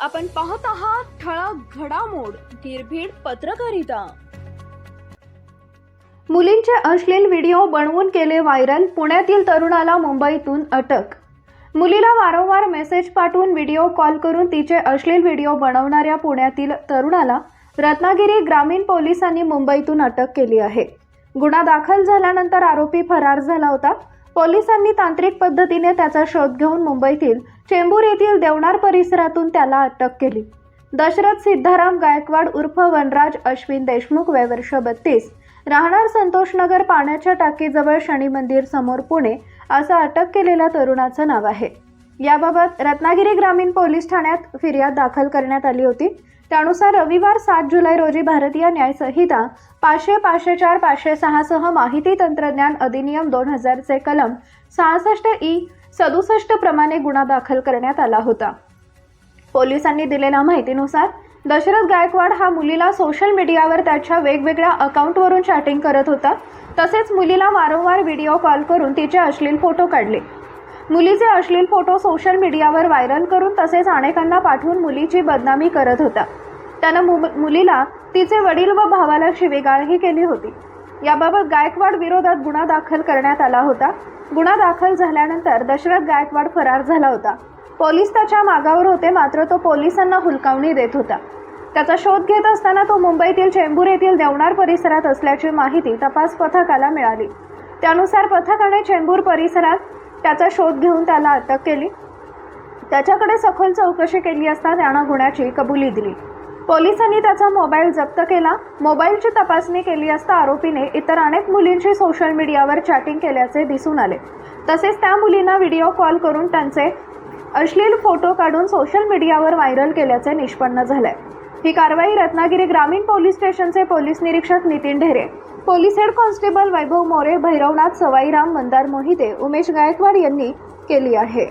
आपण पाहत आहात ठळक घडामोड निर्भीड पत्रकारिता. मुलींचे अश्लील व्हिडिओ बनवून केले व्हायरल पुण्यातील तरुणाला मुंबईतून अटक. मुलीला वारंवार मेसेज पाठवून व्हिडिओ कॉल करून तिचे अश्लील व्हिडिओ बनवणाऱ्या पुण्यातील तरुणाला रत्नागिरी ग्रामीण पोलिसांनी मुंबईतून अटक केली आहे. गुन्हा दाखल झाल्यानंतर आरोपी फरार झाला होता. पोलिसांनी तांत्रिक पद्धतीने त्याचा शोध घेऊन मुंबईतील चेंबूर येथील देवणार परिसरातून त्याला अटक केली. दशरथ सिद्धाराम गायकवाड उर्फ वनराज अश्विन देशमुख वय वर्ष बत्तीस राहणार संतोषनगर पाण्याच्या टाकीजवळ शनी मंदिर समोर पुणे असं अटक केलेल्या तरुणाचं नाव आहे. याबाबत रत्नागिरी ग्रामीण पोलीस ठाण्यात फिर्याद दाखल करण्यात आली होती. त्यानुसार रविवार सात जुलै रोजी भारतीय न्याय संहिता पाचशे पाचशे चार पाचशे सहासह माहिती तंत्रज्ञान अधिनियम दोन हजारचे कलम सहासष्ट ई सदुसष्ट प्रमाणे गुन्हा दाखल करण्यात आला होता. पोलिसांनी दिलेल्या माहितीनुसार दशरथ गायकवाड हा मुलीला सोशल मीडियावर त्याच्या वेगवेगळ्या अकाउंटवरून चॅटिंग करत होता. तसेच मुलीला वारंवार व्हिडिओ कॉल करून तिचे अश्लील फोटो काढले. मुलीचे अश्लील फोटो सोशल मीडियावर व्हायरल करून तसेच अनेकांना पाठवून मुलीची बदनामी करत होता. त्यानं मु- मुलीला तिचे वडील व भावाला शिवेगाळही केली होती. याबाबत गायकवाड विरोधात गुन्हा दाखल करण्यात आला होता. गुन्हा दाखल झाल्यानंतर दशरथ गायकवाड फरार झाला होता. पोलीस त्याच्या मागावर होते मात्र तो पोलिसांना हुलकावणी देत होता. त्याचा शोध घेत असताना तो मुंबईतील चेंबूर येथील देवणार परिसरात असल्याची माहिती तपास पथकाला मिळाली. त्यानुसार पथकाने चेंबूर परिसरात त्याचा शोध घेऊन त्याला अटक केली. त्याच्याकडे सखोल चौकशी केली असता त्यानं गुन्ह्याची कबुली दिली. पोलिसांनी त्याचा मोबाईल जप्त केला. मोबाईलची तपासणी केली असता आरोपीने इतर अनेक मुलींशी सोशल मीडियावर चॅटिंग केल्याचे दिसून आले. तसेच त्या मुलींना व्हिडिओ कॉल करून त्यांचे अश्लील फोटो काढून सोशल मीडियावर व्हायरल केल्याचे निष्पन्न झाले ही कारवाई रत्नागिरी ग्रामीण पोलीस स्टेशनचे पोलीस निरीक्षक Nitin Dhere police head constable Vaibhav More Bhairavnath Sawairam Mandar Mohite Umesh Gaikwad यांनी केली आहे.